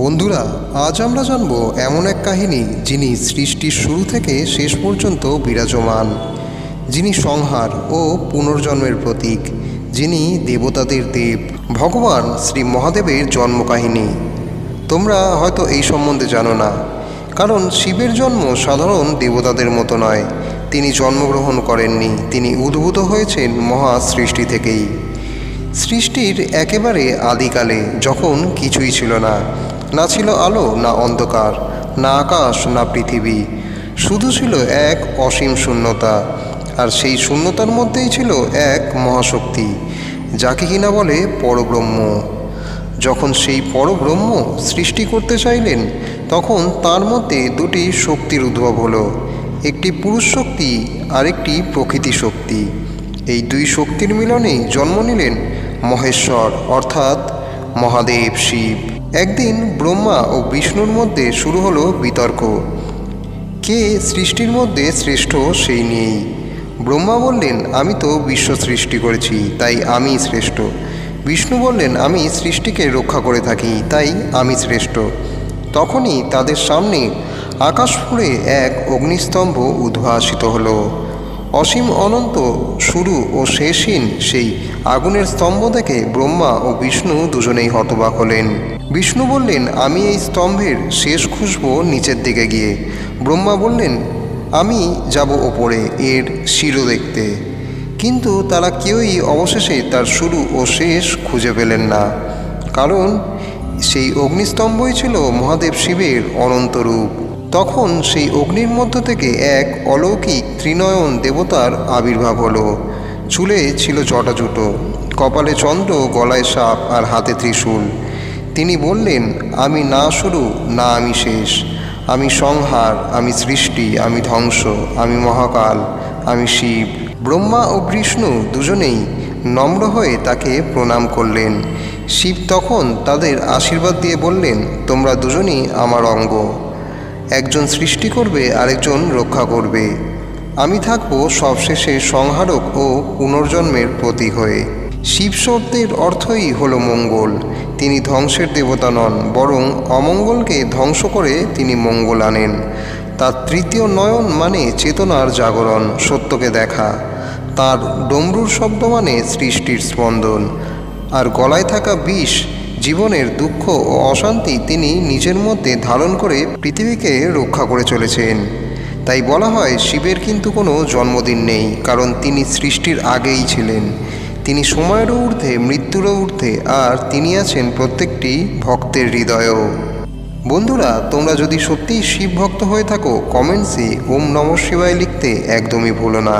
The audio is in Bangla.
বন্ধুরা, আজ আমরা জানব এমন এক কাহিনী যিনি সৃষ্টির শুরু থেকে শেষ পর্যন্ত বিরাজমান। যিনি সংহার ও পুনর্জন্মের প্রতীক, যিনি দেবতাদের দেব, ভগবান শ্রী মহাদেবের জন্মকাহিনী। তোমরা হয়তো এই সম্বন্ধে জানো না, কারণ শিবের জন্ম সাধারণ দেবতাদের মতো নয় তিনি জন্মগ্রহণ করেননি। তিনি উদ্ভূত হয়েছেন মহা সৃষ্টি থেকেই। সৃষ্টির একেবারে আদিকালে যখন কিছুই ছিল না না ছিল আলো, না অন্ধকার, না আকাশ, না পৃথিবী, শুধু ছিল এক অসীম শূন্যতা, আর সেই শূন্যতার মধ্যেই ছিল এক মহাশক্তি, যাকে কিনা বলে পরব্রহ্ম। যখন সেই পরব্রহ্ম সৃষ্টি করতে চাইলেন, তখন তার মধ্যে দুটি শক্তির উদ্ভব হলো। একটি পুরুষ শক্তি আর একটি প্রকৃতি শক্তি। এই দুই শক্তির মিলনেই জন্ম নিলেন মহেশ্বর, অর্থাৎ মহাদেব শিব। একদিন ব্রহ্মা ও বিষ্ণুর মধ্যে শুরু হলো বিতর্ক। কে সৃষ্টির মধ্যে শ্রেষ্ঠ সেই নিয়েই? ব্রহ্মা বললেন, আমি তো বিশ্ব সৃষ্টি করেছি, তাই আমি শ্রেষ্ঠ। বিষ্ণু বললেন, আমি সৃষ্টিকে রক্ষা করে থাকি, তাই আমি শ্রেষ্ঠ। তখনই তাদের সামনে আকাশ ফুঁড়ে এক অগ্নিস্তম্ভ উদ্ভাসিত হল। অসীম অনন্ত, শুরু ও শেষহীন সেই আগুনের স্তম্ভ দেখে ব্রহ্মা ও বিষ্ণু দুজনেই হতবাক হলেন। বিষ্ণু বললেন, আমি এই স্তম্ভের শেষ খুঁজব নিচের দিকে গিয়ে। ব্রহ্মা বললেন, আমি যাব ওপরে, এর শিরো দেখতে। কিন্তু তারা কেউই অবশেষে তার শুরু ও শেষ খুঁজে পেলেন না। কারণ সেই অগ্নিস্তম্ভই ছিল মহাদেব শিবের অনন্ত রূপ। তখন সেই অগ্নির মধ্য থেকে এক অলৌকিক ত্রিনয়ন দেবতার আবির্ভাব হলো। চুলে ছিল জটাজুটো কপালে চন্দ্র, গলায় সাপ আর হাতে ত্রিশূল। তিনি বললেন, আমি না শুরু, না আমি শেষ। আমি সংহার, আমি সৃষ্টি, আমি ধ্বংস, আমি মহাকাল, আমি শিব। ব্রহ্মা ও বিষ্ণু দুজনেই নম্র হয়ে তাকে প্রণাম করলেন। শিব তখন তাদের আশীর্বাদ দিয়ে বললেন, তোমরা দুজনই আমার অঙ্গ। একজন সৃষ্টি করবে, আরেকজন রক্ষা করবে। আমি থাকব সবশেষে সংহারক ও পুনর্জন্মের প্রতীক হয়ে। শিব শব্দের অর্থই হল মঙ্গল। তিনি ধ্বংসের দেবতা নন, বরং অমঙ্গলকে ধ্বংস করে তিনি মঙ্গল আনেন। তার তৃতীয় নয়ন মানে চেতনার জাগরণ, সত্যকে দেখা। তার ডমরুর শব্দ মানে সৃষ্টির স্পন্দন। আর গলায় থাকা বিষ জীবনের দুঃখ ও অশান্তি তিনি নিজের মধ্যে ধারণ করে পৃথিবীকে রক্ষা করে চলেছেন। তাই বলা হয়, শিবের কিন্তু কোনো জন্মদিন নেই, কারণ তিনি সৃষ্টির আগেই ছিলেন। তিনি সময়েরও ঊর্ধ্বে, মৃত্যুরও ঊর্ধ্বে, আর তিনি আছেন প্রত্যেকটি ভক্তের হৃদয়েও। বন্ধুরা, তোমরা যদি সত্যিই শিব ভক্ত হয়ে থাকো, কমেন্টসে ওম নম শিবায় লিখতে একদমই ভুলো না।